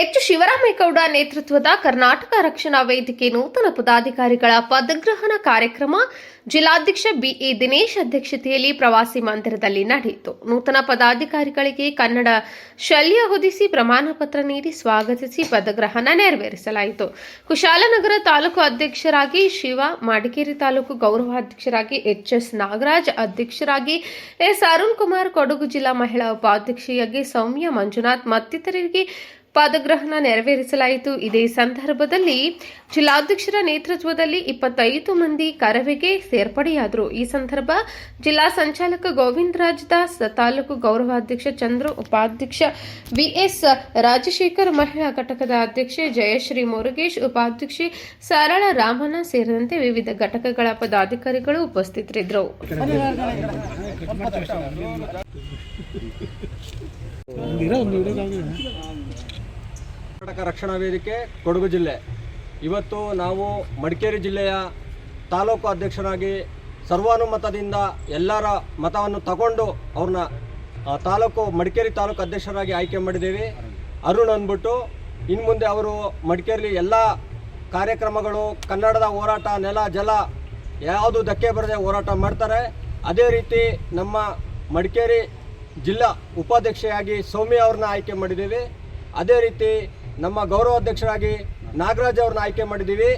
H Shivaramegowda ನೇತೃತ್ವದ ಕರ್ನಾಟಕ ರಕ್ಷಣಾ ವೇದಿಕೆ ನೂತನ ಪದಾಧಿಕಾರಿಗಳ ಪದಗ್ರಹಣ ಕಾರ್ಯಕ್ರಮ ಜಿಲ್ಲಾಧ್ಯಕ್ಷ ಬಿಇ ದಿನೇಶ್ ಅಧ್ಯಕ್ಷತೆಯಲ್ಲಿ ಪ್ರವಾಸಿ ಮಂದಿರದಲ್ಲಿ ನಡೆಯಿತು. ನೂತನ ಪದಾಧಿಕಾರಿಗಳಿಗೆ ಕನ್ನಡ ಶಲ್ಯ ಹೊದಿಸಿ ಪ್ರಮಾಣ ಪತ್ರ ನೀಡಿ ಸ್ವಾಗತಿಸಿ ಪದಗ್ರಹಣ ನೆರವೇರಿಸಲಾಯಿತು. ಕುಶಾಲನಗರ ತಾಲೂಕು ಅಧ್ಯಕ್ಷರಾಗಿ ಶಿವ, ಮಡಿಕೇರಿ ತಾಲೂಕು ಗೌರವಾಧ್ಯಕ್ಷರಾಗಿ ಎಚ್ ಎಸ್ ನಾಗರಾಜ್, ಅಧ್ಯಕ್ಷರಾಗಿ ಎಸ್ ಅರುಣ್ ಕುಮಾರ್, ಕೊಡಗು ಜಿಲ್ಲಾ ಮಹಿಳಾ ಉಪಾಧ್ಯಕ್ಷೆಯಾಗಿ ಸೌಮ್ಯ ಮಂಜುನಾಥ್ ಮತ್ತಿತರರಿಗೆ ಪದಗ್ರಹಣ ನೆರವೇರಿಸಲಾಯಿತು. ಇದೇ ಸಂದರ್ಭದಲ್ಲಿ ಜಿಲ್ಲಾಧ್ಯಕ್ಷರ ನೇತೃತ್ವದಲ್ಲಿ ಇಪ್ಪತ್ತೈದು ಮಂದಿ ಕರವಿಗೆ ಸೇರ್ಪಡೆಯಾದರು. ಈ ಸಂದರ್ಭ ಜಿಲ್ಲಾ ಸಂಚಾಲಕ ಗೋವಿಂದರಾಜ್ ದಾಸ್, ತಾಲೂಕು ಗೌರವಾಧ್ಯಕ್ಷ ಚಂದ್ರು, ಉಪಾಧ್ಯಕ್ಷ ವಿಎಸ್ ರಾಜಶೇಖರ್, ಮಹಿಳಾ ಘಟಕದ ಅಧ್ಯಕ್ಷೆ ಜಯಶ್ರೀ ಮುರುಗೇಶ್, ಉಪಾಧ್ಯಕ್ಷೆ ಸರಳ ರಾಮನ ಸೇರಿದಂತೆ ವಿವಿಧ ಘಟಕಗಳ ಪದಾಧಿಕಾರಿಗಳು ಉಪಸ್ಥಿತರಿದ್ದರು. ಕರ್ನಾಟಕ ರಕ್ಷಣಾ ವೇದಿಕೆ, ಕೊಡಗು ಜಿಲ್ಲೆ. ಇವತ್ತು ನಾವು ಮಡಿಕೇರಿ ಜಿಲ್ಲೆಯ ತಾಲೂಕು ಅಧ್ಯಕ್ಷರಾಗಿ ಸರ್ವಾನುಮತದಿಂದ ಎಲ್ಲರ ಮತವನ್ನು ತಗೊಂಡು ಅವ್ರನ್ನ ತಾಲೂಕು, ಮಡಿಕೇರಿ ತಾಲೂಕು ಅಧ್ಯಕ್ಷರಾಗಿ ಆಯ್ಕೆ ಮಾಡಿದ್ದೀವಿ. ಅರುಣ್ ಅಂದ್ಬಿಟ್ಟು ಇನ್ನು ಮುಂದೆ ಅವರು ಮಡಿಕೇರಿಲಿ ಎಲ್ಲ ಕಾರ್ಯಕ್ರಮಗಳು, ಕನ್ನಡದ ಹೋರಾಟ, ನೆಲ, ಜಲ, ಯಾವುದು ಧಕ್ಕೆ ಬರದೆ ಹೋರಾಟ ಮಾಡ್ತಾರೆ. ಅದೇ ರೀತಿ ನಮ್ಮ ಮಡಿಕೇರಿ ಜಿಲ್ಲಾ ಉಪಾಧ್ಯಕ್ಷೆಯಾಗಿ ಸೌಮ್ಯ ಅವ್ರನ್ನ ಆಯ್ಕೆ ಮಾಡಿದ್ದೀವಿ. ಅದೇ ರೀತಿ ನಮ್ಮ ಗೌರವಾಧ್ಯಕ್ಷರಾಗಿ ನಾಗರಾಜ್ ಅವ್ರನ್ನ ಆಯ್ಕೆ ಮಾಡಿದ್ದೀವಿ.